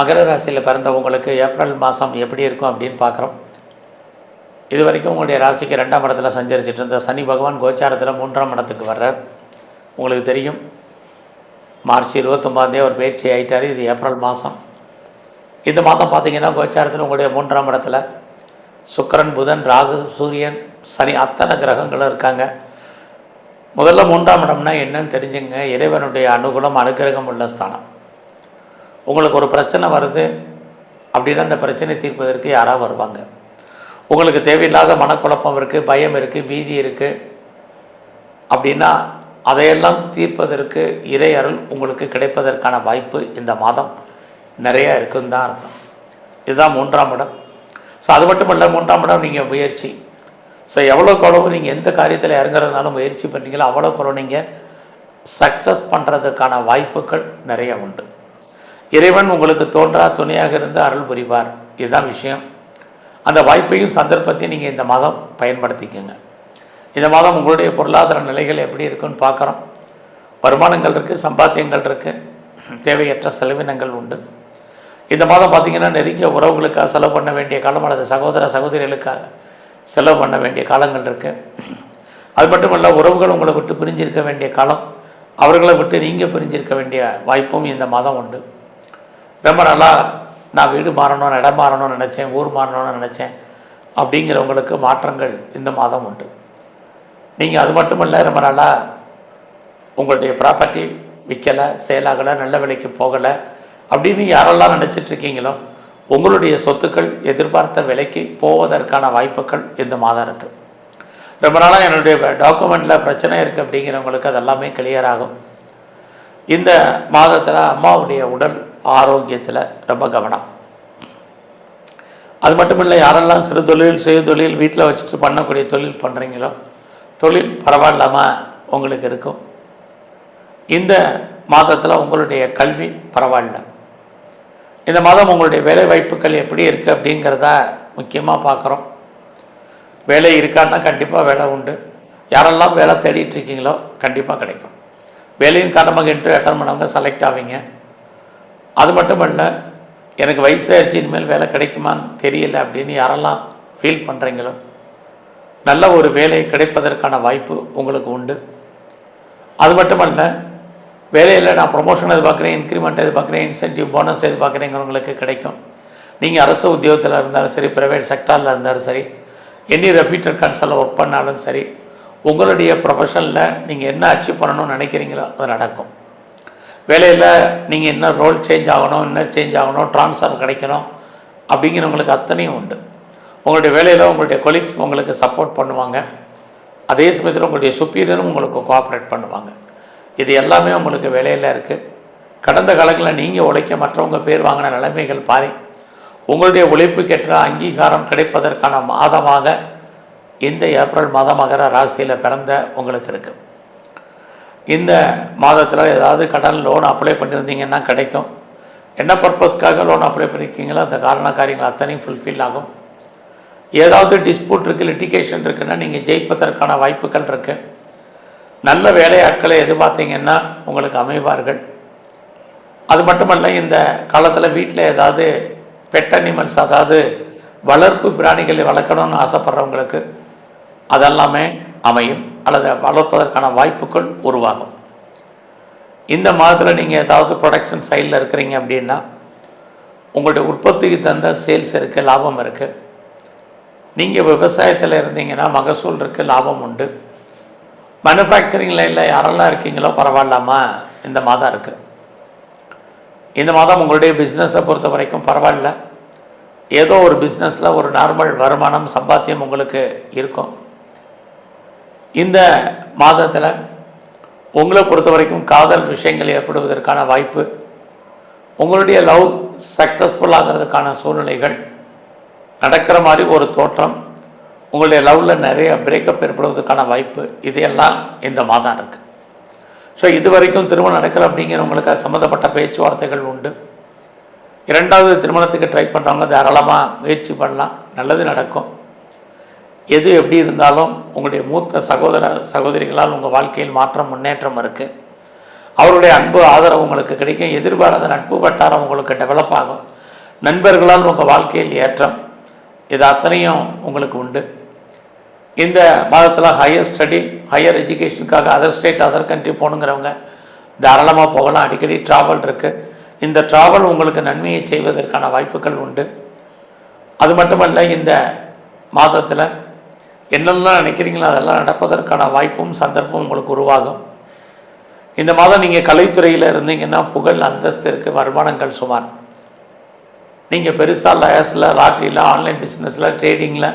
மகர ராசியில் பிறந்தவங்களுக்கு ஏப்ரல் மாதம் எப்படி இருக்கும் அப்படின்னு பார்க்குறோம். இது வரைக்கும் உங்களுடைய ராசிக்கு ரெண்டாம் இடத்துல சஞ்சரிச்சிட்டு இருந்த சனி பகவான் கோச்சாரத்தில் மூன்றாம் இடத்துக்கு வர்றார். உங்களுக்கு தெரியும். மார்ச் இருபத்தொம்பதே ஒரு பயிற்சி ஆகிட்டார் இது ஏப்ரல் மாதம் இந்த மாதம் பார்த்தீங்கன்னா கோச்சாரத்தில் உங்களுடைய மூன்றாம் இடத்துல சுக்கிரன் புதன் ராகு சூரியன் சனி அத்தனை கிரகங்களும் இருக்காங்க. முதல்ல மூன்றாம் இடம்னா என்னன்னு தெரிஞ்சுங்க. இறைவனுடைய அனுகூலம் அனுக்கிரகம் உள்ள ஸ்தானம். உங்களுக்கு ஒரு பிரச்சனை வருது அப்படின்னா அந்த பிரச்சனை தீர்ப்பதற்கு யாராவது வருவாங்க. உங்களுக்கு தேவையில்லாத மனக்குழப்பம் இருக்குது பயம் இருக்குது பீதி இருக்குது அப்படின்னா அதையெல்லாம் தீர்ப்பதற்கு இறை அருள் உங்களுக்கு கிடைப்பதற்கான வாய்ப்பு இந்த மாதம் நிறையா இருக்குன்னு தான் அர்த்தம். இதுதான் மூன்றாம் இடம். ஸோ அது மட்டும் இல்லை மூன்றாம் இடம் நீங்கள் முயற்சி. ஸோ எவ்வளோக்கு எவ்வளவு நீங்கள் எந்த காரியத்தில் இறங்குறதுனாலும் முயற்சி பண்ணுறீங்களோ அவ்வளோக்கு எவ்வளோ நீங்கள் சக்ஸஸ் பண்ணுறதுக்கான வாய்ப்புகள் நிறைய உண்டு. இறைவன் உங்களுக்கு தோன்றா துணையாக இருந்து அருள் புரிவார். இதுதான் விஷயம். அந்த வாய்ப்பையும் சந்தர்ப்பத்தையும் நீங்கள் இந்த மாதம் பயன்படுத்திக்கோங்க. இந்த மாதம் உங்களுடைய பொருளாதார நிலைகள் எப்படி இருக்குன்னு பார்க்குறோம். வருமானங்கள் இருக்குது சம்பாத்தியங்கள் இருக்குது தேவையற்ற செலவினங்கள் உண்டு. இந்த மாதம் பார்த்திங்கன்னா நெருங்கிய உறவுகளுக்காக செலவு பண்ண வேண்டிய காலம் அல்லது சகோதர சகோதரிகளுக்காக செலவு பண்ண வேண்டிய காலங்கள் இருக்குது அது மட்டும் இல்லை உறவுகள் உங்களை விட்டு பிரிஞ்சிருக்க வேண்டிய காலம் அவர்களை விட்டு நீங்கள் பிரிஞ்சிருக்க வேண்டிய வாய்ப்பும் இந்த மாதம் உண்டு. ரொம்ப நாளாக நான் வீடு மாறணும் இடம் மாறணும்னு நினச்சேன் ஊர் மாறணும்னு நினச்சேன் அப்படிங்கிறவங்களுக்கு மாற்றங்கள் இந்த மாதம் உண்டு. நீங்கள் அது மட்டும் இல்லை ரொம்ப நாளாக உங்களுடைய ப்ராப்பர்ட்டி விற்கலை சேலாகலை நல்ல விலைக்கு போகலை அப்படின்னு யாரெல்லாம் நினச்சிட்ருக்கீங்களோ உங்களுடைய சொத்துக்கள் எதிர்பார்த்த விலைக்கு போவதற்கான வாய்ப்புகள் இந்த மாதம் இருக்குது ரொம்ப நாளாக என்னுடைய டாக்குமெண்ட்டில் பிரச்சனை இருக்குது அப்படிங்கிறவங்களுக்கு அதெல்லாமே கிளியர் ஆகும். இந்த மாதத்தில் அம்மாவுடைய உடல் ஆரோக்கியத்தில் ரொம்ப கவனம். அது மட்டும் இல்லை யாரெல்லாம் சிறு தொழில் சுய தொழில் வீட்டில் வச்சுட்டு பண்ணக்கூடிய தொழில் பண்ணுறீங்களோ தொழில் பரவாயில்லாமல் உங்களுக்கு இருக்கும். இந்த மாதத்தில் உங்களுடைய கல்வி பரவாயில்ல. இந்த மாதம் உங்களுடைய வேலை வாய்ப்புகள் எப்படி இருக்குது அப்படிங்கிறத முக்கியமாக பார்க்குறோம். வேலை இருக்கான்னா கண்டிப்பாக வேலை உண்டு. யாரெல்லாம் வேலை தேடிட்டு இருக்கீங்களோ கண்டிப்பாக கிடைக்கும். வேலையின் காரணமாக இன்டர்வியூ அட்டன் பண்ணவங்க செலக்ட் ஆவீங்க. அது மட்டும் இல்லை எனக்கு வயசாகிடுச்சு இனிமேல் வேலை கிடைக்குமான்னு தெரியல அப்படின்னு யாரெல்லாம் ஃபீல் பண்ணுறீங்களோ நல்ல ஒரு வேலை கிடைப்பதற்கான வாய்ப்பு உங்களுக்கு உண்டு. அது மட்டுமல்ல வேலையில் நான் ப்ரொமோஷன் எதிர்பார்க்குறேன் இன்க்ரிமெண்ட் எதிர்பார்க்குறேன் இன்சென்டிவ் போனஸ் எதிர்பார்க்குறேங்கிறவங்களுக்கு கிடைக்கும். நீங்கள் அரசு உத்தியோகத்தில் இருந்தாலும் சரி ப்ரைவேட் செக்டாரில் இருந்தாலும் சரி எனி ரெப்யூட்டட் கன்சலில் ஒர்க் பண்ணாலும் சரி உங்களுடைய ப்ரொஃபஷனில் நீங்கள் என்ன அச்சீவ் பண்ணணும்னு நினைக்கிறீங்களோ அது நடக்கும். வேலையில் நீங்கள் என்ன ரோல் சேஞ்ச் ஆகணும் என்ன சேஞ்ச் ஆகணும் ட்ரான்ஸ்ஃபர் கிடைக்கணும் அப்படிங்கிறவங்களுக்கு அத்தனையும் உண்டு. உங்களுடைய வேலையில் உங்களுடைய கொலீக்ஸ் உங்களுக்கு சப்போர்ட் பண்ணுவாங்க. அதே சமயத்தில் உங்களுடைய சுப்பீரியரும் உங்களுக்கு கோஆப்ரேட் பண்ணுவாங்க. இது எல்லாமே உங்களுக்கு வேலையில் இருக்குது கடந்த காலங்களில் நீங்கள் உழைக்க மற்றவங்க பேர் வாங்கின நிலைமைகள் பாரு. உங்களுடைய உழைப்புக்கேற்ற அங்கீகாரம் கிடைப்பதற்கான மாதமாக இந்த ஏப்ரல் மாதம் மகர ராசியில் பிறந்த உங்களுக்கு இருக்குது இந்த மாதத்தில் ஏதாவது கடன் லோன் அப்ளை பண்ணியிருந்தீங்கன்னா கிடைக்கும். என்ன பர்பஸ்க்காக லோன் அப்ளை பண்ணியிருக்கீங்களோ அந்த காரண காரியங்கள் அத்தனையும் ஃபுல்ஃபில் ஆகும். ஏதாவது டிஸ்பியூட் இருக்குது லிட்டிகேஷன் இருக்குன்னா நீங்கள் ஜெயிப்பதற்கான வாய்ப்புகள் இருக்குது நல்ல வேலையாட்களை எதிர்பார்த்தீங்கன்னா உங்களுக்கு அமைவார்கள். அது மட்டுமல்ல இந்த காலத்தில் வீட்டில் ஏதாவது பெட் அனிமல்ஸ் அதாவது வளர்ப்பு பிராணிகளை வளர்க்கணும்னு ஆசைப்படுறவங்களுக்கு அதெல்லாமே அமையும் அல்லது வளர்ப்பதற்கான வாய்ப்புகள் உருவாகும். இந்த மாதத்தில் நீங்கள் ஏதாவது ப்ரொடக்ஷன் சைடில் இருக்கிறீங்க அப்படின்னா உங்களுடைய உற்பத்திக்கு தந்த சேல்ஸ் இருக்குது லாபம் இருக்குது நீங்கள் விவசாயத்தில் இருந்தீங்கன்னா மகசூல் இருக்குது லாபம் உண்டு. மேனுஃபேக்சரிங் லைனில் யாரெல்லாம் இருக்கீங்களோ பரவாயில்லாமா இந்த மாதம் இருக்குது இந்த மாதம் உங்களுடைய பிஸ்னஸை பொறுத்த வரைக்கும் பரவாயில்ல. ஏதோ ஒரு பிஸ்னஸில் ஒரு நார்மல் வருமானம் சம்பாத்தியம் உங்களுக்கு இருக்கும். இந்த மாதத்தில் உங்களை பொறுத்த வரைக்கும் காதல் விஷயங்கள் ஏற்படுவதற்கான வாய்ப்பு உங்களுடைய லவ் சக்ஸஸ்ஃபுல் ஆகிறதுக்கான சூழ்நிலைகள் நடக்கிற மாதிரி ஒரு தோற்றம் உங்களுடைய லவ்வில் நிறைய பிரேக்கப் ஏற்படுவதற்கான வாய்ப்பு இதையெல்லாம் இந்த மாதம் இருக்குது ஸோ இது வரைக்கும் திருமணம் நடக்கலை அப்படிங்கிறவங்களுக்கு அது சம்மந்தப்பட்ட பேச்சுவார்த்தைகள் உண்டு. இரண்டாவது திருமணத்துக்கு ட்ரை பண்ணுறவங்க தாராளமாக முயற்சி பண்ணலாம். நல்லது நடக்கும். எது எப்படி இருந்தாலும் உங்களுடைய மூத்த சகோதர சகோதரிகளால் உங்கள் வாழ்க்கையில் மாற்றம் முன்னேற்றம் இருக்குது அவருடைய அன்பு ஆதரவு உங்களுக்கு கிடைக்கும். எதிர்பாராத நட்பு வட்டாரம் உங்களுக்கு டெவலப் ஆகும். நண்பர்களால் உங்கள் வாழ்க்கையில் ஏற்றம் இது அத்தனையும் உங்களுக்கு உண்டு. இந்த மாதத்தில் ஹையர் ஸ்டடி ஹையர் எஜுகேஷனுக்காக அதர் ஸ்டேட் அதர் கண்ட்ரி போகணுங்கிறவங்க தாராளமாக போகலாம். அடிக்கடி ட்ராவல் இருக்குது இந்த ட்ராவல் உங்களுக்கு நன்மையை செய்வதற்கான வாய்ப்புகள் உண்டு. அது மட்டுமல்ல இந்த மாதத்தில் என்னெல்லாம் நினைக்கிறீங்களோ அதெல்லாம் நடப்பதற்கான வாய்ப்பும் சந்தர்ப்பம் உங்களுக்கு உருவாகும். இந்த மாதம் நீங்கள் கலைத்துறையில் இருந்தீங்கன்னா புகழ் அந்தஸ்து இருக்குது வருமானங்கள் சுமார். நீங்கள் பெருசாக லயர்ஸில் லாட்ரியில் ஆன்லைன் பிஸ்னஸில் ட்ரேடிங்கில்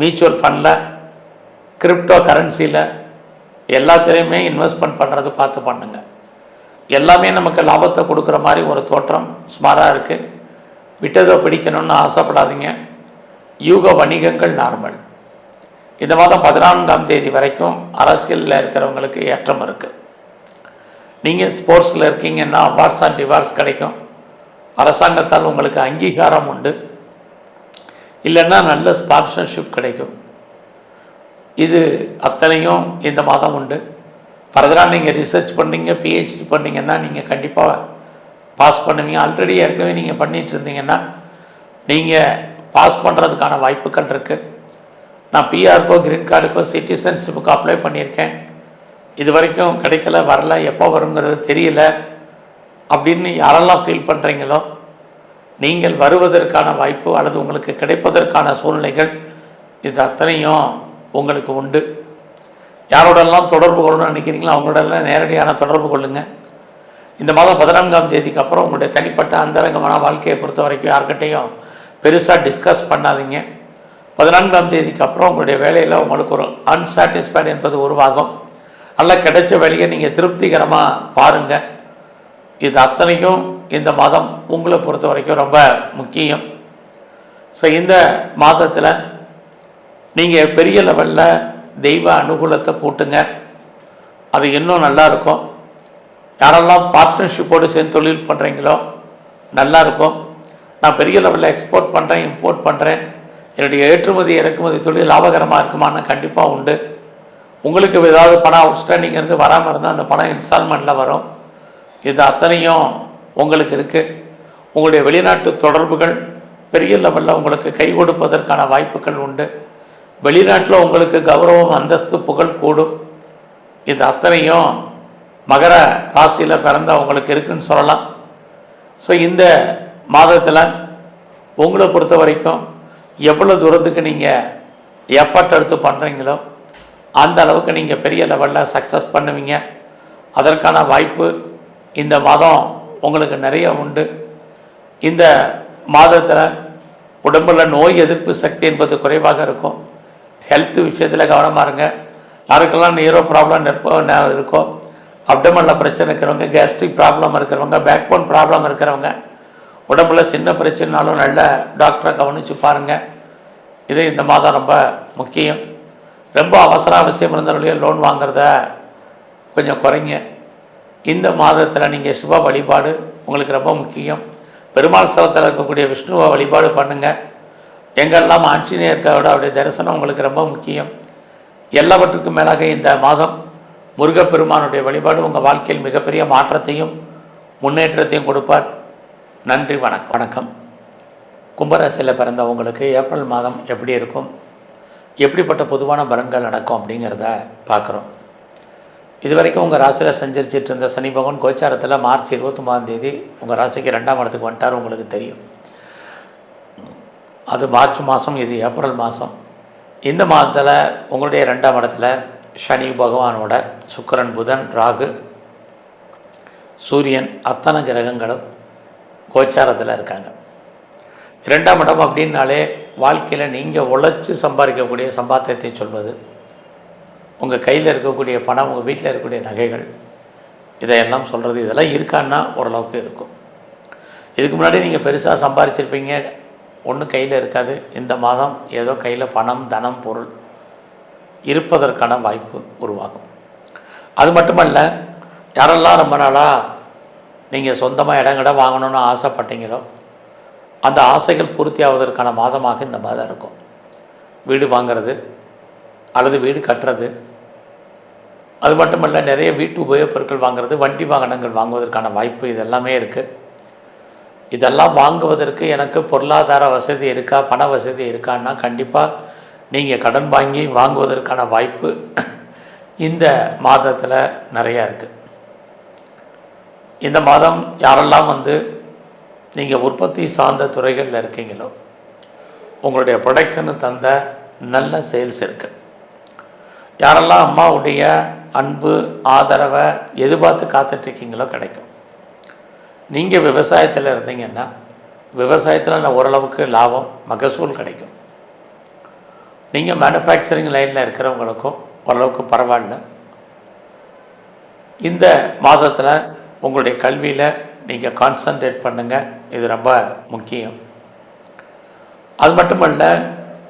மியூச்சுவல் ஃபண்டில் கிரிப்டோ கரன்சியில் எல்லாத்துலேயுமே இன்வெஸ்ட்மெண்ட் பண்ணுறது பார்த்து பண்ணுங்க. எல்லாமே நமக்கு லாபத்தை கொடுக்குற மாதிரி ஒரு தோற்றம் சுமாராக இருக்குது விட்டதை பிடிக்கணும்னு ஆசைப்படாதீங்க. யூக வணிகங்கள் நார்மல். இந்த மாதம் பதினான்காம் தேதி வரைக்கும் அரசியலில் இருக்கிறவங்களுக்கு ஏற்றம் இருக்குது நீங்கள் ஸ்போர்ட்ஸில் இருக்கீங்கன்னா அவார்ட்ஸ் அண்ட் ரிவார்ட்ஸ் கிடைக்கும். அரசாங்கத்தால் உங்களுக்கு அங்கீகாரம் உண்டு. இல்லைன்னா நல்ல ஸ்பான்சர்ஷிப் கிடைக்கும். இது அத்தனையும் இந்த மாதம் உண்டு. ஃபர்தராக நீங்கள் ரிசர்ச் பண்ணீங்க பிஹெச்டி பண்ணிங்கன்னா நீங்கள் கண்டிப்பாக பாஸ் பண்ணுவீங்க. ஆல்ரெடி ஏற்கனவே நீங்கள் பண்ணிகிட்டு இருந்தீங்கன்னா நீங்கள் பாஸ் பண்ணுறதுக்கான வாய்ப்புகள் இருக்குது நான் பிஆருக்கோ கிரீன் கார்டுக்கோ சிட்டிசன்ஷிப்புக்கோ அப்ளை பண்ணியிருக்கேன். இது வரைக்கும் கிடைக்கல வரல எப்போ வருங்கிறது தெரியல. அப்படின்னு யாரெல்லாம் ஃபீல் பண்ணுறீங்களோ நீங்கள் வருவதற்கான வாய்ப்பு அல்லது உங்களுக்கு கிடைப்பதற்கான சூழ்நிலைகள் இது அத்தனையும் உங்களுக்கு உண்டு. யாரோடெல்லாம் தொடர்பு கொள்ளணும்னு நினைக்கிறீங்களோ அவங்களோடலாம் நேரடியான தொடர்பு கொள்ளுங்கள் இந்த மாதம் பதினான்காம் தேதிக்கு அப்புறம் உங்களுடைய தனிப்பட்ட அந்தரங்கமான வாழ்க்கையை பொறுத்த வரைக்கும் யார்கிட்டையும் பெருசாக டிஸ்கஸ் பண்ணாதீங்க. பதினான்காம் தேதிக்கு அப்புறம் உங்களுடைய வேலையில் உங்களுக்கு ஒரு அன்சாட்டிஸ்ஃபைடு என்பது உருவாகும். நல்லா கிடைச்ச வேலையை நீங்கள் திருப்திகரமாக பாருங்கள் இது அத்தனைக்கும் இந்த மாதம் உங்களை பொறுத்த வரைக்கும் ரொம்ப முக்கியம். ஸோ இந்த மாதத்தில் நீங்கள் பெரிய லெவலில் தெய்வ அனுகூலத்தை கூட்டுங்க அது இன்னும் நல்லா இருக்கும். யாரெல்லாம் பார்ட்னர்ஷிப்போடு சேர்ந்து தொழில் பண்ணுறீங்களோ நல்லாயிருக்கும் நான் பெரிய லெவலில் எக்ஸ்போர்ட் பண்ணுறேன் இம்போர்ட் பண்ணுறேன் என்னுடைய ஏற்றுமதி இறக்குமதி தொழில் லாபகரமாக இருக்குமான்னு கண்டிப்பாக உண்டு. உங்களுக்கு ஏதாவது பணம் அவுட்ஸ்டாண்டிங் இருந்து வராமல் இருந்தால் அந்த பணம் இன்ஸ்டால்மெண்ட்டில் வரும். இது அத்தனையும் உங்களுக்கு இருக்குது உங்களுடைய வெளிநாட்டு தொடர்புகள் பெரிய லெவலில் உங்களுக்கு கை கொடுப்பதற்கான வாய்ப்புகள் உண்டு. வெளிநாட்டில் உங்களுக்கு கௌரவம் அந்தஸ்து புகழ் கூடும். இது அத்தனையும் மகர ராசியில் பிறந்த உங்களுக்கு இருக்குன்னு சொல்லலாம். ஸோ இந்த மாதத்தில் உங்களை பொறுத்த வரைக்கும் எவ்வளோ தூரத்துக்கு நீங்கள் எஃபர்ட் எடுத்து பண்ணுறீங்களோ அந்த அளவுக்கு நீங்கள் பெரிய லெவலில் சக்ஸஸ் பண்ணுவீங்க. அதற்கான வாய்ப்பு இந்த மாதம் உங்களுக்கு நிறைய உண்டு. இந்த மாதத்தில் உடம்புல நோய் எதிர்ப்பு சக்தி என்பது குறைவாக இருக்கும். ஹெல்த் விஷயத்தில் கவனமாக இருங்க. யாருக்கெல்லாம் நீரோ ப்ராப்ளம் இருக்கோ அப்டமனில் பிரச்சனை இருக்கிறவங்க கேஸ்ட்ரிக் ப்ராப்ளம் இருக்கிறவங்க பேக் போன் ப்ராப்ளம் இருக்கிறவங்க உடம்புல சின்ன பிரச்சனைனாலும் நல்ல டாக்டரை கவனித்து பாருங்கள் இது இந்த மாதம் ரொம்ப முக்கியம். ரொம்ப அவசர அவசியம் இருந்தவர்களையும் லோன் வாங்குறத கொஞ்சம் குறைங்க. இந்த மாதத்தில் நீங்கள் சிவ வழிபாடு உங்களுக்கு ரொம்ப முக்கியம். பெருமாள் ஸ்தலத்தில் இருக்கக்கூடிய விஷ்ணுவை வழிபாடு பண்ணுங்கள் எங்கெல்லாம் ஆஞ்சநேயர்காவோட அவருடைய தரிசனம் உங்களுக்கு ரொம்ப முக்கியம். எல்லாவற்றுக்கும் மேலாக இந்த மாதம் முருகப்பெருமானுடைய வழிபாடு உங்கள் வாழ்க்கையில் மிகப்பெரிய மாற்றத்தையும் முன்னேற்றத்தையும் கொடுப்பார். நன்றி வணக்கம். வணக்கம். கும்பராசியில் பிறந்தவங்களுக்கு ஏப்ரல் மாதம் எப்படி இருக்கும்? எப்படிப்பட்ட பொதுவான பலன்கள் நடக்கும் அப்படிங்கிறத பார்க்குறோம் இது வரைக்கும் உங்கள் ராசியில் சஞ்சரிச்சிட்டு இருந்த சனி பகவான் கோச்சாரத்தில் மார்ச் இருபத்தொம்பதாம் தேதி உங்கள் ராசிக்கு ரெண்டாம் இடத்துக்கு வந்துட்டார் உங்களுக்கு தெரியும். அது மார்ச் மாதம் இது ஏப்ரல் மாதம் இந்த மாதத்தில் உங்களுடைய ரெண்டாம் இடத்துல சனி பகவானோட சுக்கிரன் புதன் ராகு சூரியன் அத்தனை கிரகங்களும் கோச்சாரத்தில் இருக்காங்க. இரண்டாம் இடம் அப்படின்னாலே வாழ்க்கையில் நீங்கள் உழைச்சி சம்பாதிக்கக்கூடிய சம்பாத்தியத்தை சொல்வது உங்கள் கையில் இருக்கக்கூடிய பணம் உங்கள் வீட்டில் இருக்கக்கூடிய நகைகள் இதையெல்லாம் சொல்கிறது இதெல்லாம் இருக்கான்னா ஓரளவுக்கு இருக்கும். இதுக்கு முன்னாடி நீங்கள் பெருசாக சம்பாதிச்சிருப்பீங்க ஒன்றும் கையில் இருக்காது. இந்த மாதம் ஏதோ கையில் பணம் தனம் பொருள் இருப்பதற்கான வாய்ப்பு உருவாகும். அது மட்டுமல்ல யாரெல்லாம் ரொம்ப நாளாக நீங்கள் சொந்தமாக இடங்கட வாங்கணும்னு ஆசைப்பட்டீங்களோ அந்த ஆசைகள் பூர்த்தி ஆவதற்கான மாதமாக இந்த மாதம் இருக்கும். வீடு வாங்கிறது அல்லது வீடு கட்டுறது அது மட்டுமல்ல நிறைய வீட்டு உபயோகப் பொருட்கள் வாங்குறது வண்டி வாகனங்கள் வாங்குவதற்கான வாய்ப்பு இதெல்லாமே இருக்குது இதெல்லாம் வாங்குவதற்கு எனக்கு பொருளாதார வசதி இருக்கா பண வசதி இருக்கான்னா கண்டிப்பாக நீங்கள் கடன் வாங்கி வாங்குவதற்கான வாய்ப்பு இந்த மாதத்தில் நிறையா இருக்குது இந்த மாதம் யாரெல்லாம் வந்து நீங்கள் உற்பத்தி சார்ந்த துறைகளில் இருக்கீங்களோ உங்களுடைய ப்ரொடக்ஷனு தந்த நல்ல சேல்ஸ் இருக்குது யாரெல்லாம் அம்மாவுடைய அன்பு ஆதரவை எதிர்பார்த்து காத்துட்ருக்கீங்களோ கிடைக்கும். நீங்கள் விவசாயத்தில் இருந்தீங்கன்னா விவசாயத்தில் ஓரளவுக்கு லாபம் மகசூல் கிடைக்கும். நீங்கள் மேனுஃபேக்சரிங் லைனில் இருக்கிறவங்களுக்கும் ஓரளவுக்கு பரவாயில்ல. இந்த மாதத்தில் உங்களுடைய கல்வியில் நீங்கள் கான்சன்ட்ரேட் பண்ணுங்கள் இது ரொம்ப முக்கியம். அது மட்டுமல்ல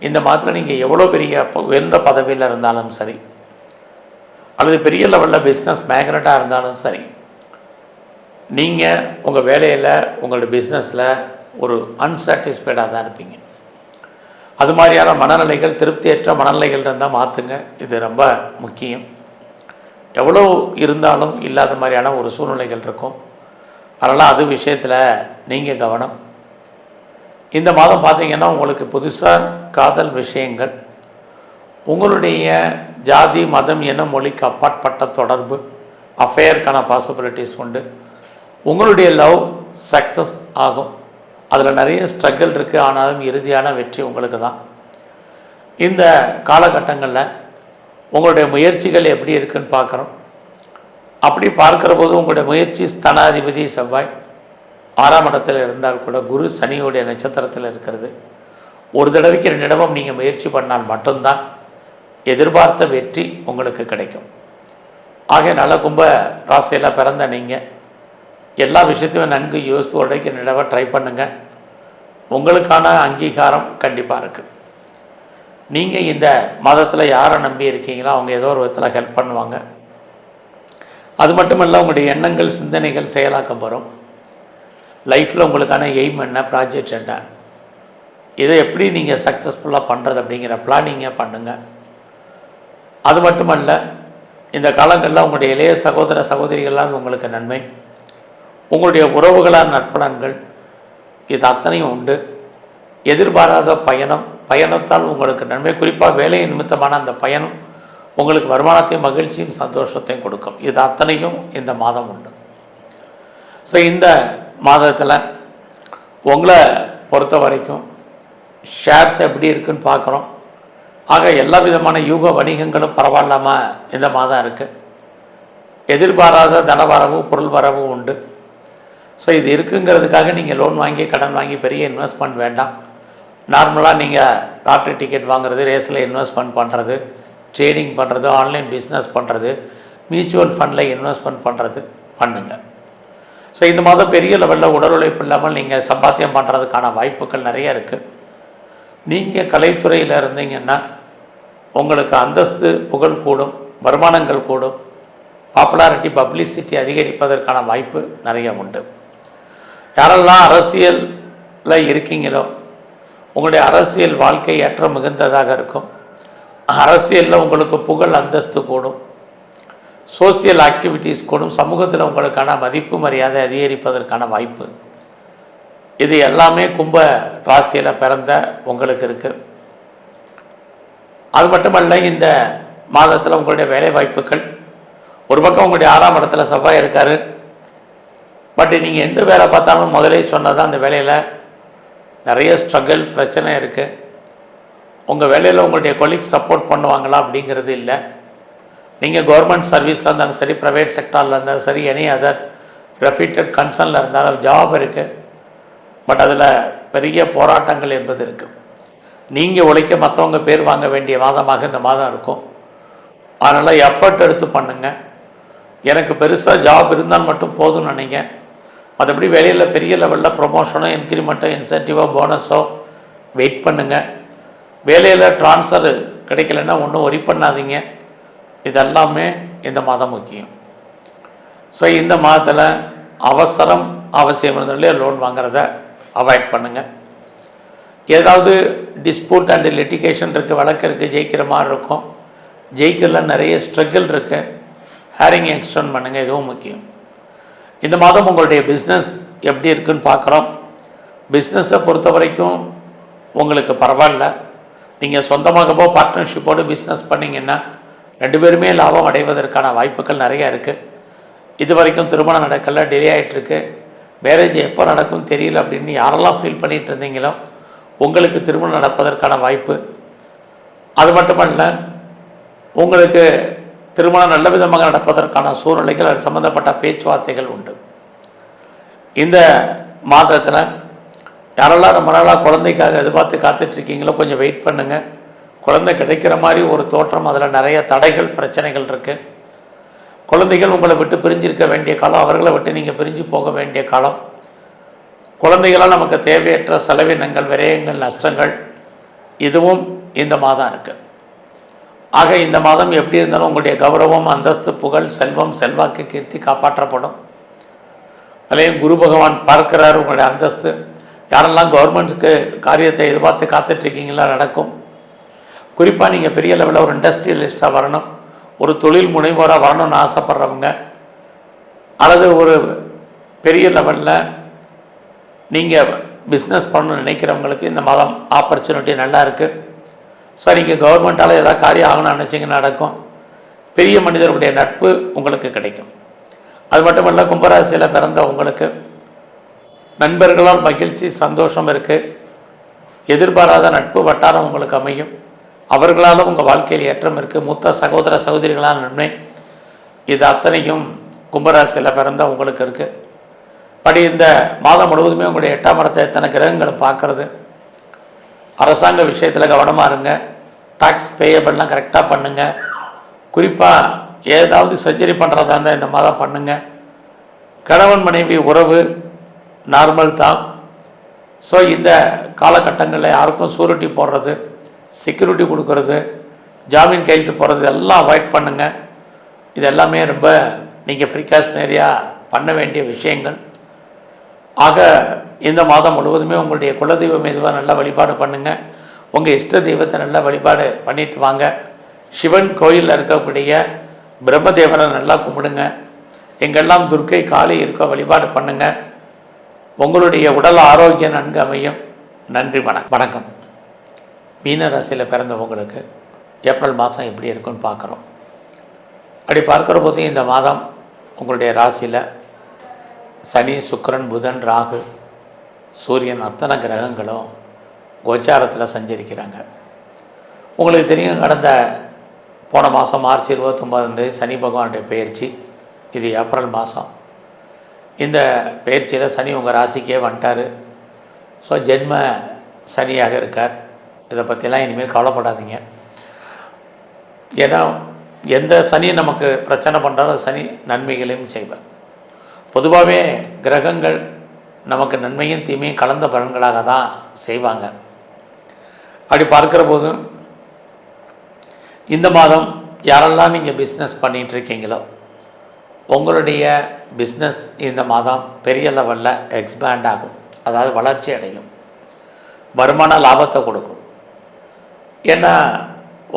இந்த மாதத்தில் நீங்கள் எவ்வளோ பெரிய உயர்ந்த பதவியில் இருந்தாலும் சரி அல்லது பெரிய லெவலில் பிஸ்னஸ் மேக்னட்டாக இருந்தாலும் சரி நீங்கள் உங்கள் வேலையில் உங்களோட பிஸ்னஸில் ஒரு அன்சாட்டிஸ்ஃபைடாக தான் இருப்பீங்க. அது மாதிரியான மனநிலைகள் திருப்தியற்ற மனநிலைகள் இருந்தால் மாற்றுங்க இது ரொம்ப முக்கியம். எவ்வளோ இருந்தாலும் இல்லாத மாதிரியான ஒரு சூழ்நிலைகள் இருக்கும். அதனால் அது விஷயத்தில் நீங்கள் கவனம். இந்த மாதம் பார்த்தீங்கன்னா உங்களுக்கு புதுசாக காதல் விஷயங்கள் உங்களுடைய ஜாதி மதம் என மொழிக்கு அப்பாற்பட்ட தொடர்பு அஃபேருக்கான பாசிபிலிட்டிஸ் உண்டு. உங்களுடைய லவ் சக்ஸஸ் ஆகும். அதில் நிறைய ஸ்ட்ரகிள் இருக்குது ஆனாலும் இறுதியான வெற்றி உங்களுக்கு தான். இந்த காலகட்டங்களில் உங்களுடைய முயற்சிகள் எப்படி இருக்குன்னு பார்க்குறோம். அப்படி பார்க்குற போது உங்களுடைய முயற்சி ஸ்தனாதிபதி செவ்வாய். ஆறாம் இடத்தில் இருந்தால் கூட குரு சனியுடைய நட்சத்திரத்தில் இருக்கிறது. ஒரு தடவைக்கு ரெண்டு இடமும் நீங்கள் முயற்சி பண்ணால் மட்டும்தான் எதிர்பார்த்த வெற்றி உங்களுக்கு கிடைக்கும். ஆக நல்ல கும்ப ராசியில் பிறந்த நீங்கள் எல்லா விஷயத்தையும் நன்கு யோசித்து உடைக்க நிலவை ட்ரை பண்ணுங்கள் உங்களுக்கான அங்கீகாரம் கண்டிப்பாக இருக்குது நீங்கள் இந்த மதத்தில் யாரை நம்பி இருக்கீங்களோ அவங்க ஏதோ ஒரு விதத்தில் ஹெல்ப் பண்ணுவாங்க. அது மட்டுமல்ல உங்களுடைய எண்ணங்கள் சிந்தனைகள் செயலாக்கம் வரும். லைஃப்பில் உங்களுக்கான எய்ம் என்ன ப்ராஜெக்ட் என்ன? இதை எப்படி நீங்கள் சக்ஸஸ்ஃபுல்லாக பண்ணுறது அப்படிங்கிற பிளானிங்கை பண்ணுங்கள் அது மட்டுமல்ல இந்த காலங்களில் உங்களுடைய இளைய சகோதர சகோதரிகளால் உங்களுக்கு நன்மை. உங்களுடைய உறவுகளால் நற்பலன்கள் இது அத்தனையும் உண்டு. எதிர்பாராத பயணம் பயணத்தால் உங்களுக்கு நன்மை. குறிப்பாக வேலை நிமித்தமான அந்த பயணம் உங்களுக்கு வருமானத்தையும் மகிழ்ச்சியும் சந்தோஷத்தையும் கொடுக்கும். இது அத்தனையும் இந்த மாதம் உண்டு. ஸோ இந்த மாதத்தில் உங்களை பொறுத்த வரைக்கும் ஷேர்ஸ் எப்படி இருக்குன்னு பார்க்குறோம். ஆக எல்லா விதமான யூக வணிகங்களும் பரவாயில்லாமல் இந்த மாதம் இருக்குது எதிர்பாராத தனவரவு பொருள் வரவு உண்டு. ஸோ இது இருக்குங்கிறதுக்காக நீங்கள் லோன் வாங்கி கடன் வாங்கி பெரிய இன்வெஸ்ட்மெண்ட் வேண்டாம். நார்மலாக நீங்கள் லாட்ரி டிக்கெட் வாங்குறது ரேஸில் இன்வெஸ்ட்மெண்ட் பண்ணுறது ட்ரேடிங் பண்ணுறது ஆன்லைன் பிஸ்னஸ் பண்ணுறது மியூச்சுவல் ஃபண்டில் இன்வெஸ்ட்மெண்ட் பண்ணுறது பண்ணுங்கள் ஸோ இந்த மாதம் பெரிய லெவலில் உடல் உழைப்பு இல்லாமல் நீங்கள் சம்பாத்தியம் பண்ணுறதுக்கான வாய்ப்புகள் நிறைய இருக்குது நீங்கள் கலைத்துறையில் இருந்தீங்கன்னா உங்களுக்கு அந்தஸ்து புகழ் கூடும் வருமானங்கள் கூடும். பாப்புலாரிட்டி பப்ளிசிட்டி அதிகரிப்பதற்கான வாய்ப்பு நிறைய உண்டு. யாரெல்லாம் அரசியலில் இருக்கீங்களோ உங்களுடைய அரசியல் வாழ்க்கை ஏற்ற மிகுந்ததாக இருக்கும். அரசியலில் உங்களுக்கு புகழ் அந்தஸ்து கூடும். சோசியல் ஆக்டிவிட்டீஸ் கூடும். சமூகத்தில் உங்களுக்கான மதிப்பு மரியாதை அதிகரிப்பதற்கான வாய்ப்பு. இது எல்லாமே கும்ப ராசியில் பிறந்த உங்களுக்கு இருக்குது அது மட்டுமல்ல இந்த மாதத்தில் உங்களுடைய வேலை வாய்ப்புகள் ஒரு பக்கம் உங்களுடைய ஆறாம் இடத்துல செவ்வாய் இருக்கார். பட் நீங்கள் எந்த வேலை பார்த்தாலும் முதலே சொன்னதான் அந்த வேலையில் நிறைய ஸ்ட்ரகிள் பிரச்சனை இருக்குது உங்கள் வேலையில் உங்களுடைய கொலீக்ஸ் சப்போர்ட் பண்ணுவாங்களா அப்படிங்கிறது இல்லை. நீங்கள் கவர்மெண்ட் சர்வீஸில் இருந்தாலும் சரி ப்ரைவேட் செக்டாரில் இருந்தாலும் சரி எனி அதர் ரெஃபிட்டட் கன்சர்னில் இருந்தாலும் ஜாப் இருக்குது பட் அதில் பெரிய போராட்டங்கள் என்பது இருக்குது நீங்கள் உழைக்க மற்றவங்க பேர் வாங்க வேண்டிய மாதமாக இந்த மாதம் இருக்கும். அதனால் எஃபர்ட் எடுத்து பண்ணுங்கள் எனக்கு பெருசாக ஜாப் இருந்தால் மட்டும் போதும்னு நினைங்க. மற்றபடி வேலையில் பெரிய லெவலில் ப்ரொமோஷனோ இன்க்ரிமெண்ட்டோ இன்சென்டிவோ போனஸோ வெயிட் பண்ணுங்கள் வேலையில் ட்ரான்ஸ்ஃபர் கிடைக்கலன்னா ஒன்றும் ஒரி பண்ணாதீங்க. இதெல்லாமே இந்த மாதம் முக்கியம். ஸோ இந்த மாதத்தில் அவசரம் அவசியம் இருந்தாலே லோன் வாங்குறத அவாய்ட் பண்ணுங்கள் ஏதாவது டிஸ்பியூட் அண்ட் லிட்டிகேஷன் இருக்குது வழக்கு இருக்குது ஜெயிக்கிற மாதிரி இருக்கும். ஜெயிக்கல நிறைய ஸ்ட்ரகிள் இருக்குது ஹேரிங் எக்ஸ்டெண்ட் பண்ணுங்கள் இதுவும் முக்கியம். இந்த மாதம் உங்களுடைய பிஸ்னஸ் எப்படி இருக்குன்னு பார்க்குறோம். பிஸ்னஸை பொறுத்த வரைக்கும் உங்களுக்கு பரவாயில்ல. நீங்கள் சொந்தமாகவோ பார்ட்னர்ஷிப்போடு பிஸ்னஸ் பண்ணிங்கன்னா ரெண்டு பேருமே லாபம் அடைவதற்கான வாய்ப்புகள் நிறையா இருக்குது இது வரைக்கும் திருமணம் நடக்கல டிலே ஆகிட்டுருக்கு மேரேஜ் எப்போ நடக்கும் தெரியல அப்படின்னு யாரெல்லாம் ஃபீல் பண்ணிகிட்டு இருந்தீங்களோ உங்களுக்கு திருமணம் நடப்பதற்கான வாய்ப்பு. அது மட்டுமல்ல உங்களுக்கு திருமணம் நல்ல விதமாக நடப்பதற்கான சூழ்நிலைகள் அது சம்மந்தப்பட்ட பேச்சுவார்த்தைகள் உண்டு. இந்த மாதத்தில் யாரெல்லாம் ரொம்ப நாளாக குழந்தைக்காக எதிர்பார்த்து காத்துட்ருக்கீங்களோ கொஞ்சம் வெயிட் பண்ணுங்கள் குழந்தை கிடைக்கிற மாதிரி ஒரு தோற்றம் அதில் நிறைய தடைகள் பிரச்சனைகள் இருக்குது குழந்தைகள் உங்களை விட்டு பிரிஞ்சிருக்க வேண்டிய காலம் அவர்களை விட்டு நீங்கள் பிரிஞ்சு போக வேண்டிய காலம். குழந்தைகளால் நமக்கு தேவையற்ற செலவினங்கள் விரயங்கள் நஷ்டங்கள் இதுவும் இந்த மாதம் இருக்குது ஆக இந்த மாதம் எப்படி இருந்தாலும் உங்களுடைய கௌரவம் அந்தஸ்து புகழ் செல்வம் செல்வாக்கு கீர்த்தி காப்பாற்றப்படும். அதுலேயும் குரு பகவான் பார்க்கிறார் உங்களுடைய அந்தஸ்து. யாரெல்லாம் கவர்மெண்ட்டுக்கு காரியத்தை எதிர்பார்த்து காத்துட்ருக்கீங்களா நடக்கும். குறிப்பாக நீங்கள் பெரிய லெவலில் ஒரு இண்டஸ்ட்ரியலிஸ்ட்டாக வரணும். ஒரு தொழில் முனைவோராக வரணும்னு ஆசைப்பட்றவங்க. அல்லது ஒரு பெரிய லெவலில் நீங்கள் பிஸ்னஸ் பண்ணணும்னு நினைக்கிறவங்களுக்கு இந்த மாதம் ஆப்பர்ச்சுனிட்டி நல்லா இருக்குது ஸோ நீங்கள் கவர்மெண்ட்டால் ஏதாவது காரியம் ஆகணும்னு நினச்சிங்கன்னா நடக்கும். பெரிய மனிதர்களுடைய நட்பு உங்களுக்கு கிடைக்கும். அது மட்டும் இல்லை கும்பராசியில் பிறந்த உங்களுக்கு நண்பர்களால் மகிழ்ச்சி சந்தோஷம் இருக்குது எதிர்பாராத நட்பு வட்டாரம் உங்களுக்கு அமையும். அவர்களாலும் உங்கள் வாழ்க்கையில் ஏற்றம் இருக்குது மூத்த சகோதர சகோதரிகளான நன்மை இது அத்தனையும் கும்பராசியில் பிறந்த உங்களுக்கு இருக்குது படி இந்த மாதம் முழுவதுமே உங்களுடைய எட்டாம் மரத்தை எத்தனை கிரகங்களை பார்க்குறது? அரசாங்க விஷயத்தில் கவனமாக இருங்க. டாக்ஸ் பேயபிள்லாம் கரெக்டாக பண்ணுங்கள் குறிப்பாக ஏதாவது சர்ஜரி பண்ணுறதா இருந்தால் இந்த மாதம் பண்ணுங்கள் கணவன் மனைவி உறவு நார்மல் தான். ஸோ இந்த காலகட்டங்களில் யாருக்கும் சூரிட்டி போடுறது செக்யூரிட்டி கொடுக்கறது ஜாமீன் கையெழுத்து போடுறது எல்லாம் அவாய்ட் பண்ணுங்கள் இது எல்லாமே ரொம்ப நீங்கள் ப்ரிகாஷனரியாக பண்ண வேண்டிய விஷயங்கள். ஆக இந்த மாதம் முழுவதுமே உங்களுடைய குலதெய்வம் எதுவாக நல்லா வழிபாடு பண்ணுங்கள் உங்கள் இஷ்ட தெய்வத்தை நல்லா வழிபாடு பண்ணிட்டு வாங்க. சிவன் கோயிலில் இருக்கக்கூடிய பிரம்மதேவரை நல்லா கும்பிடுங்க. எங்கெல்லாம் துர்க்கை காளி இருக்கோ வழிபாடு பண்ணுங்கள் உங்களுடைய உடல் ஆரோக்கியம் நன்கு அமையும். நன்றி வணக்கம். வணக்கம். மீன ராசியில் பிறந்தவங்களுக்கு ஏப்ரல் மாதம் எப்படி இருக்குன்னு பார்க்குறோம். அப்படி பார்க்குற போது இந்த மாதம் உங்களுடைய ராசியில் சனி சுக்கரன் புதன் ராகு சூரியன் அத்தனை கிரகங்களும் கோச்சாரத்தில் சஞ்சரிக்கிறாங்க. உங்களுக்கு தெரியும் கடந்த போன மாதம் மார்ச் இருபத்தொம்போதாந்தேதி சனி பகவானுடைய பயிற்சி இது ஏப்ரல் மாதம் இந்த பயிற்சியில் சனி உங்கள் ராசிக்கே வந்துட்டார். ஸோ ஜென்ம சனியாக இருக்கார். இதை பற்றிலாம் இனிமேல் கவலைப்படாதீங்க. ஏன்னா எந்த சனி நமக்கு பிரச்சனை பண்ணுறாலும் சனி நன்மைகளையும் செய்வார். பொதுவாகவே கிரகங்கள் நமக்கு நன்மையும் தீமையும் கலந்த பலன்களாக தான் செய்வாங்க. அப்படி பார்க்குற போது இந்த மாதம் யாரெல்லாம் நீங்கள் பிஸ்னஸ் பண்ணிகிட்டு இருக்கீங்களோ உங்களுடைய பிஸ்னஸ் இந்த மாதம் பெரிய லெவலில் எக்ஸ்பேண்ட் ஆகும். அதாவது வளர்ச்சி அடையும். வருமான லாபத்தை கொடுக்கும். ஏன்னா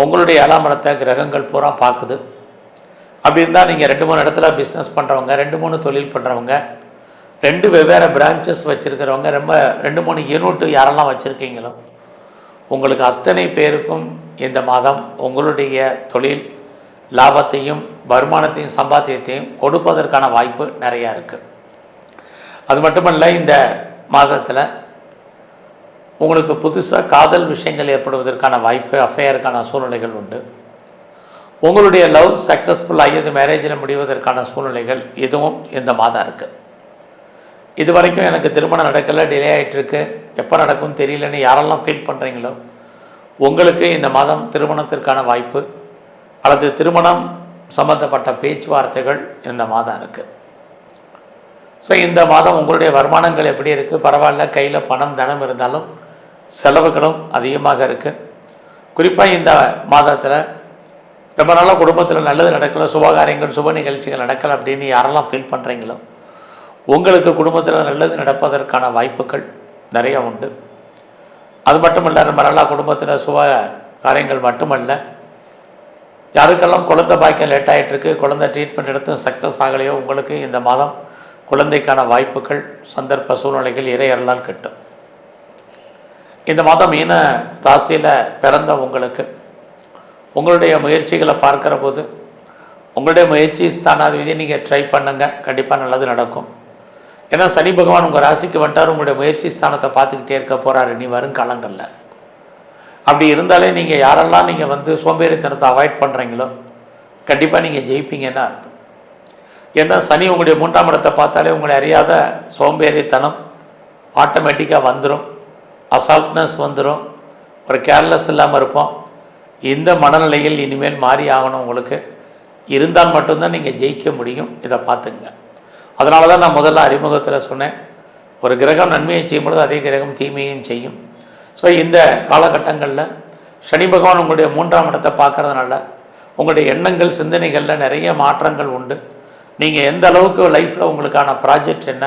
உங்களுடைய அலாமரத்தை கிரகங்கள் பூரா பார்க்குது. அப்படி இருந்தால் நீங்கள் ரெண்டு மூணு இடத்துல பிஸ்னஸ் பண்ணுறவங்க ரெண்டு மூணு தொழில் பண்ணுறவங்க ரெண்டு வெவ்வேறு பிரான்ச்சஸ் வச்சுருக்கிறவங்க ரொம்ப ரெண்டு மூணு யூனிட்டு யாரெல்லாம் வச்சுருக்கீங்களோ உங்களுக்கு அத்தனை பேருக்கும் இந்த மாதம் உங்களுடைய தொழில் லாபத்தையும் வருமானத்தையும் சம்பாத்தியத்தையும் கொடுப்பதற்கான வாய்ப்பு நிறையா இருக்குது அது மட்டுமல்ல இந்த மாதத்தில் உங்களுக்கு புதுசாக காதல் விஷயங்கள் ஏற்படுவதற்கான வாய்ப்பு அஃபேருக்கான சூழ்நிலைகள் உண்டு. உங்களுடைய லவ் சக்ஸஸ்ஃபுல் ஆகியது மேரேஜில் முடிவதற்கான சூழ்நிலைகள் இதுவும் இந்த மாதம் இருக்குது இது வரைக்கும் எனக்கு திருமணம் நடக்கலை டிலே ஆகிட்டுருக்கு எப்போ நடக்கும்னு தெரியலன்னு யாரெல்லாம் ஃபீல் பண்ணுறீங்களோ உங்களுக்கு இந்த மாதம் திருமணத்திற்கான வாய்ப்பு அல்லது திருமணம் சம்பந்தப்பட்ட பேச்சுவார்த்தைகள் இந்த மாதம் இருக்குது ஸோ இந்த மாதம் உங்களுடைய வருமானங்கள் எப்படி இருக்குது பரவாயில்ல கையில் பணம் தனம் இருந்தாலும் செலவுகளும் அதிகமாக இருக்குது குறிப்பாக இந்த மாதத்தில் ரொம்ப நாளாக குடும்பத்தில் நல்லது நடக்கலை சுபகாரியங்கள் சுப நிகழ்ச்சிகள் நடக்கலை அப்படின்னு யாரெல்லாம் ஃபீல் பண்ணுறீங்களோ உங்களுக்கு குடும்பத்தில் நல்லது நடப்பதற்கான வாய்ப்புகள் நிறைய உண்டு. அது மட்டுமல்ல நம்ம நல்லா குடும்பத்தில் சுப காரியங்கள் மட்டுமல்ல யாருக்கெல்லாம் குழந்தை பாக்கியம் லேட் ஆகிட்டுருக்கு குழந்தை ட்ரீட்மெண்ட் எடுத்து சக்ஸஸ் ஆகலையோ உங்களுக்கு இந்த மாதம் குழந்தைக்கான வாய்ப்புகள் சந்தர்ப்ப சூழ்நிலைகள் இறையறலால் கிட்டும். இந்த மாதம் மீன ராசியில் பிறந்த உங்களுக்கு உங்களுடைய முயற்சிகளை பார்க்குற போது உங்களுடைய முயற்சி ஸ்தானாதிபதியை நீங்கள் ட்ரை பண்ணுங்கள் கண்டிப்பாக நல்லது நடக்கும். ஏன்னா சனி பகவான் உங்கள் ராசிக்கு வந்துட்டார் உங்களுடைய முயற்சி ஸ்தானத்தை பார்த்துக்கிட்டே இருக்க போகிறாரு நீ வரும் காலங்களில். அப்படி இருந்தாலே நீங்கள் யாரெல்லாம் நீங்கள் வந்து சோம்பேறித்தனத்தை அவாய்ட் பண்ணுறீங்களோ கண்டிப்பாக நீங்கள் ஜெயிப்பீங்கன்னு அர்த்தம். ஏன்னா சனி உங்களுடைய மூன்றாம் இடத்தை பார்த்தாலே உங்களை அறியாத சோம்பேறித்தனம் ஆட்டோமேட்டிக்காக வந்துடும் அசால்ட்னஸ் வந்துடும் ஒரு கேர்லெஸ் இல்லாமல் இருப்போம். இந்த மனநிலையில் இனிமேல் மாறி ஆகணும் உங்களுக்கு. இருந்தால் மட்டும்தான் நீங்கள் ஜெயிக்க முடியும். இதை பார்த்துங்க அதனால தான் நான் முதல்ல அறிமுகத்தில் சொன்னேன். ஒரு கிரகம் நன்மையை செய்யும் பொழுது அதே கிரகம் தீமையும் செய்யும். ஸோ இந்த காலகட்டங்களில் சனி பகவான் உங்களுடைய மூன்றாம் இடத்தை பார்க்கறதுனால உங்களுடைய எண்ணங்கள் சிந்தனைகளில் நிறைய மாற்றங்கள் உண்டு. நீங்கள் எந்த அளவுக்கு லைஃப்பில் உங்களுக்கான ப்ராஜெக்ட் என்ன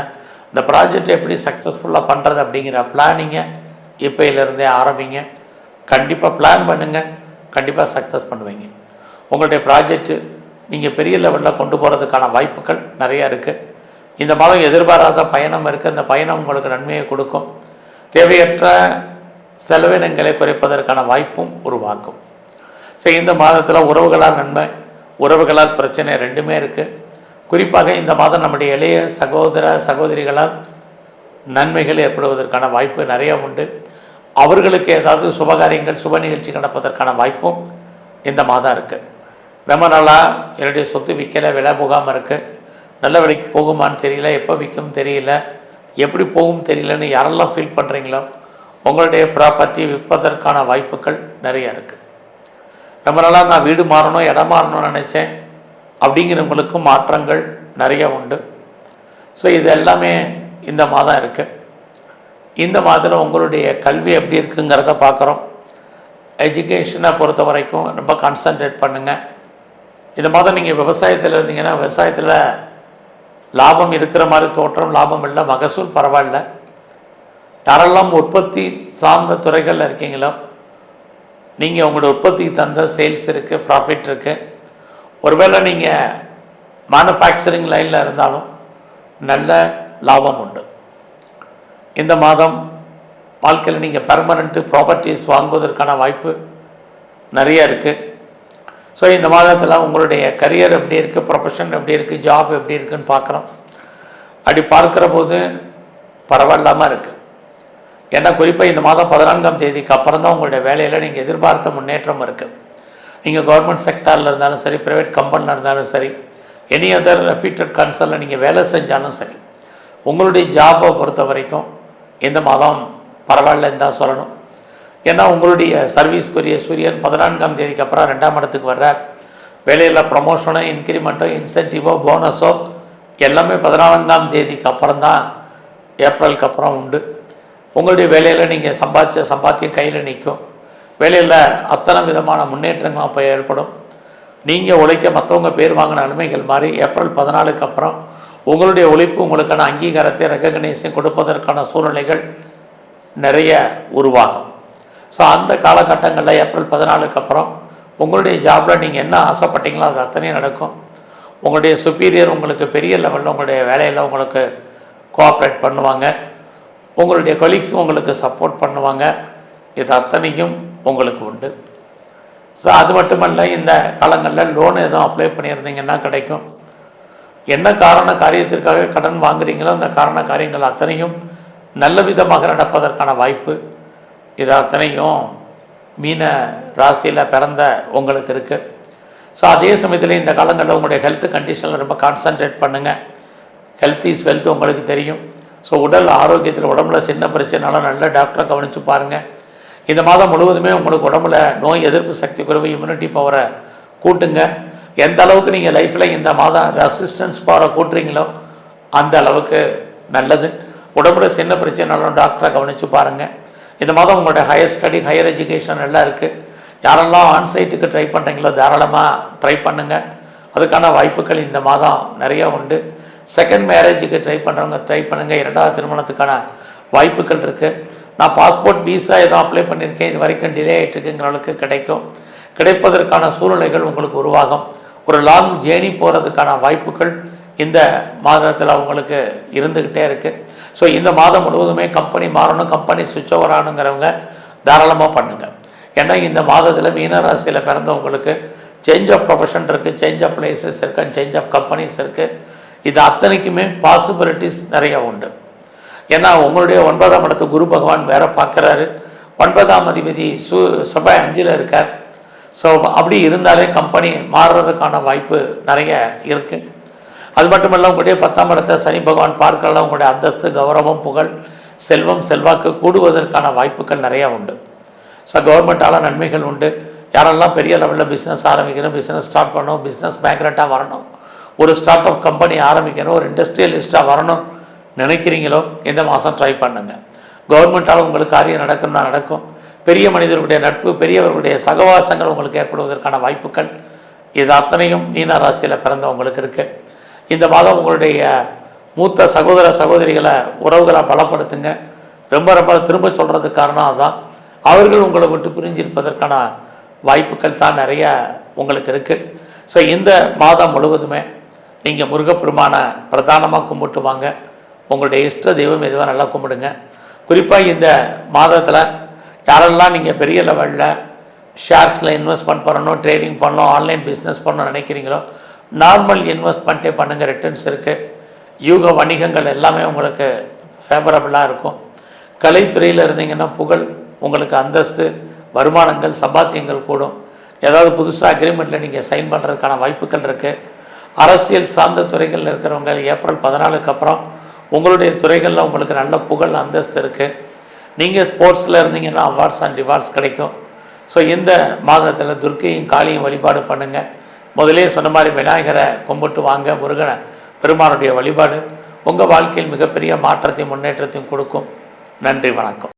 இந்த ப்ராஜெக்ட் எப்படி சக்ஸஸ்ஃபுல்லாக பண்ணுறது அப்படிங்கிற பிளானிங்கை இப்போயிலிருந்தே ஆரம்பிங்க. கண்டிப்பாக பிளான் பண்ணுங்கள் கண்டிப்பாக சக்ஸஸ் பண்ணுவீங்க. உங்களுடைய ப்ராஜெக்ட்டு நீங்கள் பெரிய லெவலில் கொண்டு போகிறதுக்கான வாய்ப்புகள் நிறையா இருக்குது இந்த மாதம் எதிர்பாராத பயணம் இருக்குது அந்த பயணம் உங்களுக்கு நன்மையை கொடுக்கும். தேவையற்ற செலவினங்களை குறைப்பதற்கான வாய்ப்பும் உருவாக்கும். ஸோ இந்த மாதத்தில் உறவுகளால் நன்மை உறவுகளால் பிரச்சனை ரெண்டுமே இருக்குது குறிப்பாக இந்த மாதம் நம்முடைய இளைய சகோதர சகோதரிகளால் நன்மைகள் ஏற்படுவதற்கான வாய்ப்பு நிறைய உண்டு. அவர்களுக்கு ஏதாவது சுபகாரியங்கள் சுப நிகழ்ச்சி நடப்பதற்கான வாய்ப்பும் இந்த மாதம் இருக்குது ரொம்ப நாளாக என்னுடைய சொத்து விற்கல விலை போகாமல் இருக்குது நல்ல விலைக்கு போகுமான்னு தெரியல எப்போ விற்கும் தெரியல எப்படி போகும் தெரியலன்னு யாரெல்லாம் ஃபீல் பண்ணுறீங்களோ உங்களுடைய ப்ராப்பர்ட்டி விற்பதற்கான வாய்ப்புகள் நிறைய இருக்குது ரொம்ப நாளாக நான் வீடு மாறணும் இடம் மாறணும்னு நினச்சேன். அப்படிங்கிறவங்களுக்கும் மாற்றங்கள் நிறைய உண்டு. ஸோ இது எல்லாமே இந்த மாதம் இருக்குது இந்த மாதத்தில் உங்களுடைய கல்வி எப்படி இருக்குங்கிறத பார்க்குறோம். எஜுகேஷனை பொறுத்த வரைக்கும் ரொம்ப கான்சன்ட்ரேட் பண்ணுங்கள் இந்த மாதம் நீங்கள் விவசாயத்தில் இருந்தீங்கன்னா விவசாயத்தில் லாபம் இருக்கிற மாதிரி தோற்றம் லாபம் இல்லை மகசூல் பரவாயில்ல. யாரெல்லாம் உற்பத்தி சார்ந்த துறைகளில் இருக்கீங்களோ நீங்கள் உங்களோட உற்பத்திக்கு தந்த சேல்ஸ் இருக்குது ப்ராஃபிட் இருக்குது ஒருவேளை நீங்கள் மேனுஃபேக்சரிங் லைனில் இருந்தாலும் நல்ல லாபம் உண்டு. இந்த மாதம் வாழ்க்கையில் நீங்கள் பெர்மனண்ட்டு ப்ராப்பர்ட்டிஸ் வாங்குவதற்கான வாய்ப்பு நிறைய இருக்குது ஸோ இந்த மாதத்தில் உங்களுடைய கரியர் எப்படி இருக்குது ப்ரொஃபஷன் எப்படி இருக்குது ஜாப் எப்படி இருக்குன்னு பார்க்குறோம். அப்படி பார்க்குற போது பரவாயில்லாமல் இருக்குது ஏன்னா குறிப்பாக இந்த மாதம் பதினான்காம் தேதிக்கு அப்புறம் தான் உங்களுடைய வேலையில் நீங்கள் எதிர்பார்த்த முன்னேற்றம் இருக்குது நீங்கள் கவர்மெண்ட் செக்டாரில் இருந்தாலும் சரி ப்ரைவேட் கம்பெனியில் இருந்தாலும் சரி எனி அதர் ரெஃபீட்டட் கன்சர்னில் நீங்கள் வேலை செஞ்சாலும் சரி உங்களுடைய ஜாபை பொறுத்த வரைக்கும் இந்த மாதம் பரவாயில்லன்னு தான் சொல்லணும். ஏன்னா உங்களுடைய சர்வீஸ்க்குரிய சூரியன் பதினான்காம் தேதிக்கு அப்புறம் ரெண்டாம் இடத்துக்கு வர்றார். வேலையில் ப்ரொமோஷனோ இன்க்ரிமெண்ட்டோ இன்சென்டிவோ போனஸோ எல்லாமே பதினான்காம் தேதிக்கு அப்புறம் தான் ஏப்ரலுக்கு அப்புறம் உண்டு. உங்களுடைய வேலையில் நீங்கள் சம்பாதிச்ச சம்பாத்தியம் கையில் நிற்கும் வேலையில் அத்தனை விதமான முன்னேற்றங்களும் அப்போ ஏற்படும். நீங்கள் உழைக்க மற்றவங்க பேர் வாங்கின நிலைமைகள் மாதிரி ஏப்ரல் பதினாலுக்கு அப்புறம் உங்களுடைய ஒழிப்பு உங்களுக்கான அங்கீகாரத்தை ரெக்கக்னைஸையும் கொடுப்பதற்கான சூழ்நிலைகள் நிறைய உருவாகும். ஸோ அந்த காலகட்டங்களில் ஏப்ரல் பதினாலுக்கு அப்புறம் உங்களுடைய ஜாபில் நீங்கள் என்ன ஆசைப்பட்டீங்களோ அது அத்தனையும் நடக்கும். உங்களுடைய சுப்பீரியர் உங்களுக்கு பெரிய லெவலில் உங்களுடைய வேலையில் உங்களுக்கு கோஆப்ரேட் பண்ணுவாங்க. உங்களுடைய கொலீக்ஸும் உங்களுக்கு சப்போர்ட் பண்ணுவாங்க. இது அத்தனையும் உங்களுக்கு உண்டு. ஸோ அது மட்டுமல்ல இந்த காலங்களில் லோன் எதுவும் அப்ளை பண்ணியிருந்தீங்கன்னா கிடைக்கும். என்ன காரண காரியத்திற்காக கடன் வாங்குறீங்களோ அந்த காரண காரியங்கள் அத்தனையும் நல்ல விதமாக நடப்பதற்கான வாய்ப்பு இது அத்தனையும் மீன ராசியில் பிறந்த உங்களுக்கு இருக்குது ஸோ அதே சமயத்தில் இந்த காலங்களில் உங்களுடைய ஹெல்த் கண்டிஷனில் ரொம்ப கான்சன்ட்ரேட் பண்ணுங்கள் ஹெல்த் இஸ் வெல்த் உங்களுக்கு தெரியும். ஸோ உடல் ஆரோக்கியத்தில் உடம்புல சின்ன பிரச்சனைனால நல்ல டாக்டரை கவனித்து பாருங்கள் இந்த மாதம் முழுவதுமே உங்களுக்கு உடம்புல நோய் எதிர்ப்பு சக்தி குறைவு இம்யூனிட்டி பவரை கூட்டுங்க. எந்த அளவுக்கு நீங்கள் லைஃப்பில் இந்த மாதம் ரெசிஸ்டன்ஸ் பவரை கூட்டுறீங்களோ அந்த அளவுக்கு நல்லது. உடம்புல சின்ன பிரச்சனைனாலும் டாக்டரை கவனித்து பாருங்கள் இந்த மாதம் உங்களுடைய ஹையர் ஸ்டடி ஹையர் எஜுகேஷன் எல்லாம் இருக்குது யாரெல்லாம் ஆன்சைட்டுக்கு ட்ரை பண்ணுறீங்களோ தாராளமாக ட்ரை பண்ணுங்கள் அதுக்கான வாய்ப்புகள் இந்த மாதம் நிறைய உண்டு. செகண்ட் மேரேஜுக்கு ட்ரை பண்ணுறவங்க ட்ரை பண்ணுங்கள் இரண்டாவது திருமணத்துக்கான வாய்ப்புகள் இருக்குது நான் பாஸ்போர்ட் விசா எதுவும் அப்ளை பண்ணியிருக்கேன். இது வரைக்கும் டிலே ஆகிட்டுருக்குங்கிறவங்களுக்கு கிடைக்கும். கிடைப்பதற்கான சூழ்நிலைகள் உங்களுக்கு உருவாகும். ஒரு லாங் ஜேர்னி போகிறதுக்கான வாய்ப்புகள் இந்த மாதத்தில் அவங்களுக்கு இருந்துக்கிட்டே இருக்குது ஸோ இந்த மாதம் முழுவதுமே கம்பெனி மாறணும் கம்பெனி சுவிட்ச் ஓவர் ஆகணுங்கிறவங்க தாராளமாக பண்ணுங்கள் ஏன்னா இந்த மாதத்தில் மீனராசியில் பிறந்தவங்களுக்கு சேஞ்ச் ஆஃப் ப்ரொஃபஷன் இருக்குது சேஞ்ச் ஆஃப் பிளேசஸ் இருக்குது அண்ட் சேஞ்ச் ஆஃப் கம்பெனிஸ் இருக்குது இது அத்தனைக்குமே பாசிபிலிட்டிஸ் நிறைய உண்டு. ஏன்னா உங்களுடைய ஒன்பதாம் இடத்து குரு பகவான் வேற பார்க்குறாரு. ஒன்பதாம் அதிபதி சு செவ்வாய் அஞ்சில் இருக்கார். ஸோ அப்படி இருந்தாலே கம்பெனி மாறுறதுக்கான வாய்ப்பு நிறைய இருக்குது அது மட்டும் இல்லை உங்களுடைய பத்தாம் இடத்தை சனி பகவான் பார்க்கலாம் உங்களுடைய அந்தஸ்து கௌரவம் புகழ் செல்வம் செல்வாக்கு கூடுவதற்கான வாய்ப்புகள் நிறையா உண்டு. ஸோ கவர்மெண்ட்டால் நன்மைகள் உண்டு. யாரெல்லாம் பெரிய லெவலில் பிஸ்னஸ் ஆரம்பிக்கணும் பிஸ்னஸ் ஸ்டார்ட் பண்ணணும் பிஸ்னஸ் பேக்ரட்டாக வரணும் ஒரு ஸ்டார்ட் அப் கம்பெனி ஆரம்பிக்கணும் ஒரு இண்டஸ்ட்ரியலிஸ்ட்டாக வரணும் நினைக்கிறீங்களோ இந்த மாதம் ட்ரை பண்ணுங்க. கவர்மெண்ட்டால் உங்களுக்கு காரியம் நடக்கணும்னா நடக்கும். பெரிய மனிதர்களுடைய நட்பு பெரியவர்களுடைய சகவாசங்கள் உங்களுக்கு ஏற்படுவதற்கான வாய்ப்புகள். இது அத்தனையும் மீனராசியில் பிறந்தவங்களுக்கு இருக்குது இந்த மாதம் உங்களுடைய மூத்த சகோதர சகோதரிகளை உறவுகளை பலப்படுத்துங்க. ரொம்ப ரொம்ப திரும்ப சொல்கிறதுக்கு காரணம் அதுதான். அவர்கள் உங்களை விட்டு பிரிஞ்சிருப்பதற்கான வாய்ப்புகள் தான் நிறைய உங்களுக்கு இருக்குது ஸோ இந்த மாதம் முழுவதுமே நீங்கள் முருகப்பெருமானை பிரதானமாக கும்பிட்டு வாங்க. உங்களுடைய இஷ்ட தெய்வம் எதுவாக நல்லா கும்பிடுங்க. குறிப்பாக இந்த மாதத்தில் யாரெல்லாம் நீங்கள் பெரிய லெவலில் ஷேர்ஸில் இன்வெஸ்ட்மெண்ட் பண்ணணும் ட்ரேடிங் பண்ணணும் ஆன்லைன் பிஸ்னஸ் பண்ணணும்னு நினைக்கிறீங்களோ நார்மல் இன்வெஸ்ட்மெண்ட்டே பண்ணுங்கள் ரிட்டர்ன்ஸ் இருக்குது யூக வணிகங்கள் எல்லாமே உங்களுக்கு ஃபேவரபுளாக இருக்கும். கலைத்துறையில் இருந்தீங்கன்னா புகழ் உங்களுக்கு அந்தஸ்து வருமானங்கள் சம்பாத்தியங்கள் கூடும். ஏதாவது புதுசாக அக்ரிமெண்ட்டில் நீங்கள் சைன் பண்ணுறதுக்கான வாய்ப்புகள் இருக்குது அரசியல் சார்ந்த துறைகளில் இருக்கிறவங்க ஏப்ரல் பதினாலுக்கு அப்புறம் உங்களுடைய துறைகளில் உங்களுக்கு நல்ல புகழ் அந்தஸ்து இருக்குது நீங்கள் ஸ்போர்ட்ஸில் இருந்தீங்கன்னா அவார்ட்ஸ் அண்ட் ரிவார்ட்ஸ் கிடைக்கும். ஸோ இந்த மாதத்தில் துர்க்கையும் காளியும் வழிபாடு பண்ணுங்கள் முதலே சொன்ன மாதிரி விநாயகரை கும்பிட்டு வாங்க முருகனை பெருமானுடைய வழிபாடு. உங்கள் வாழ்க்கையில் மிகப்பெரிய மாற்றத்தையும் முன்னேற்றத்தையும் கொடுக்கும். நன்றி வணக்கம்.